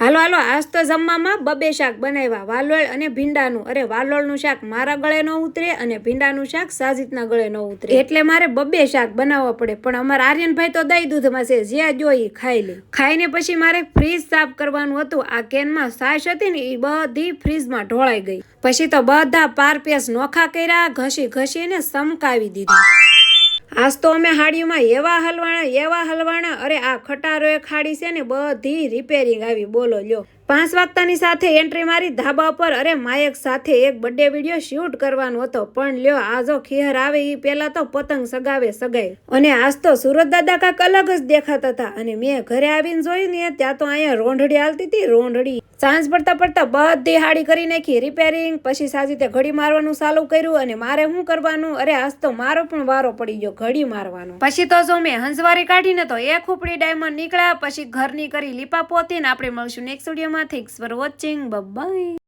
હાલો હાલો, આજ તો જમવામાં બબે શાક બનાવ્યા. વાલોળ અને ભીંડાનું. અરે, વાલોળનું શાક મારા ગળે ન ઉતરે અને ભીંડાનું શાક સાજીતના ગળે ન ઉતરે. એટલે મારે બબે શાક બનાવવા પડે, પણ અમારા આર્યનભાઈ તો દહીં દૂધમાં છે, જ્યાં જોઈ ખાઈ લે. ખાઈને પછી મારે ફ્રીજ સાફ કરવાનું હતું. આ કેનમાં સાસ હતી ને એ બધી ફ્રીજમાં ઢોળાઈ ગઈ. પછી તો બધા પારપેસ નોખા કર્યા, ઘસી ઘસીને સમકાવી દીધી. આજ તો અમે હાડીમાં એવા હલવાણા એવા હલવાણા. અરે, આ ખટારો એ ખાડી છે ને બધી રિપેરિંગ આવી. બોલો, લ્યો. પાંચ વાગતાની સાથે એન્ટ્રી મારી ધાબા પર અરે માયક સાથે એક બર્થડે વીડિયો શૂટ કરવાનો હતો. પણ લ્યો, આ જો ખીહર આવે એ પહેલાં તો પતંગ સગાવે સગાઈ અને આજ તો સુરત દાદા કાંક અલગ જ દેખાતા હતા. અને મેં ઘરે આવીને જોયું ને ત્યાં તો અહીંયા રોંઢડી હાલતી હતી, રોંઢડી. સાંજ પડતા પડતા બધી હાડી કરી નાખી રિપેરિંગ પછી સાજીતે ઘડી મારવાનું ચાલુ કર્યું અને મારે શું કરવાનું? અરે, આજ તો મારો પણ વારો પડી ગયો, ઘડી મારવાનો. પછી તો જો મેં હંસવારી કાઢીને તો એક ખૂપડી ડાયમંડ નીકળ્યા, પછી ઘરની કરી લીપા પોતી ને આપણે મળશું નેક્સ્ટ વિડીયોમાં થેન્ક્સ ફોર વોચિંગ બાય